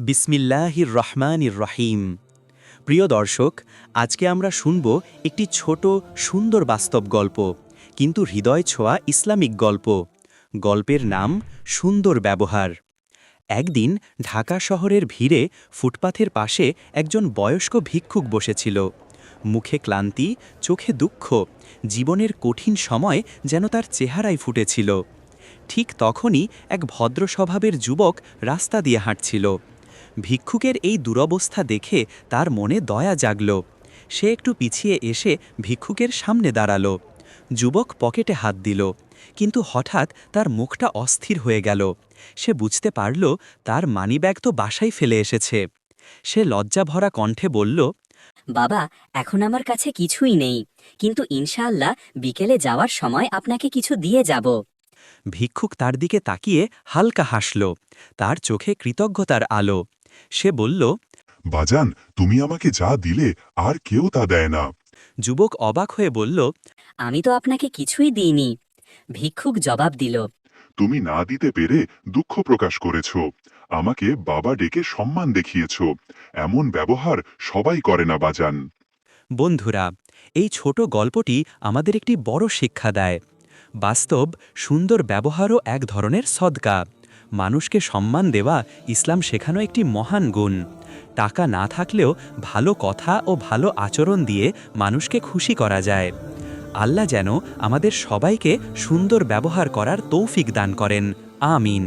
বিসমিল্লাহির রহমানির রহিম। প্রিয় দর্শক, আজকে আমরা শুনব একটি ছোট, সুন্দর বাস্তব গল্প, কিন্তু হৃদয় ছোঁয়া ইসলামিক গল্প। গল্পের নাম সুন্দর ব্যবহার। একদিন ঢাকা শহরের ভিড়ে ফুটপাথের পাশে একজন বয়স্ক ভিক্ষুক বসেছিল। মুখে ক্লান্তি, চোখে দুঃখ, জীবনের কঠিন সময় যেন তার চেহারায় ফুটেছিল। ঠিক তখনই এক ভদ্র স্বভাবের যুবক রাস্তা দিয়ে হাঁটছিল। ভিক্ষুকের এই দুরবস্থা দেখে তার মনে দয়া জাগল। সে একটু পিছিয়ে এসে ভিক্ষুকের সামনে দাঁড়াল। যুবক পকেটে হাত দিল কিন্তু হঠাৎ তার মুখটা অস্থির হয়ে গেল। সে বুঝতে পারল তার মানিব্যাগ তো বাসায় ফেলে এসেছে। সে লজ্জাভরা কণ্ঠে বলল বাবা এখন আমার কাছে কিছুই নেই। কিন্তু ইনশাআল্লাহ বিকেলে যাওয়ার সময় আপনাকে কিছু দিয়ে যাব। ভিক্ষুক তার দিকে তাকিয়ে হালকা হাসল। তার চোখে কৃতজ্ঞতার আলো। সে বলল বাজান তুমি আমাকে যা দিলে আর কেউ তা দেয় না। যুবক অবাক হয়ে বলল আমি তো আপনাকে কিছুই দিইনি। ভিক্ষুক জবাব দিল তুমি না দিতে পেরে দুঃখ প্রকাশ করেছ। আমাকে বাবা ডেকে সম্মান দেখিয়েছ। এমন ব্যবহার সবাই করে না বাজান। বন্ধুরা এই ছোট গল্পটি আমাদের একটি বড় শিক্ষা দেয়। বাস্তব সুন্দর ব্যবহারও এক ধরনের সদকা। মানুষকে সম্মান দেওয়া ইসলাম শেখানো একটি মহান গুণ। টাকা না থাকলেও ভালো কথা ও ভালো আচরণ দিয়ে মানুষকে খুশি করা যায়। আল্লাহ যেন আমাদের সবাইকে সুন্দর ব্যবহার করার তৌফিক দান করেন। আমিন।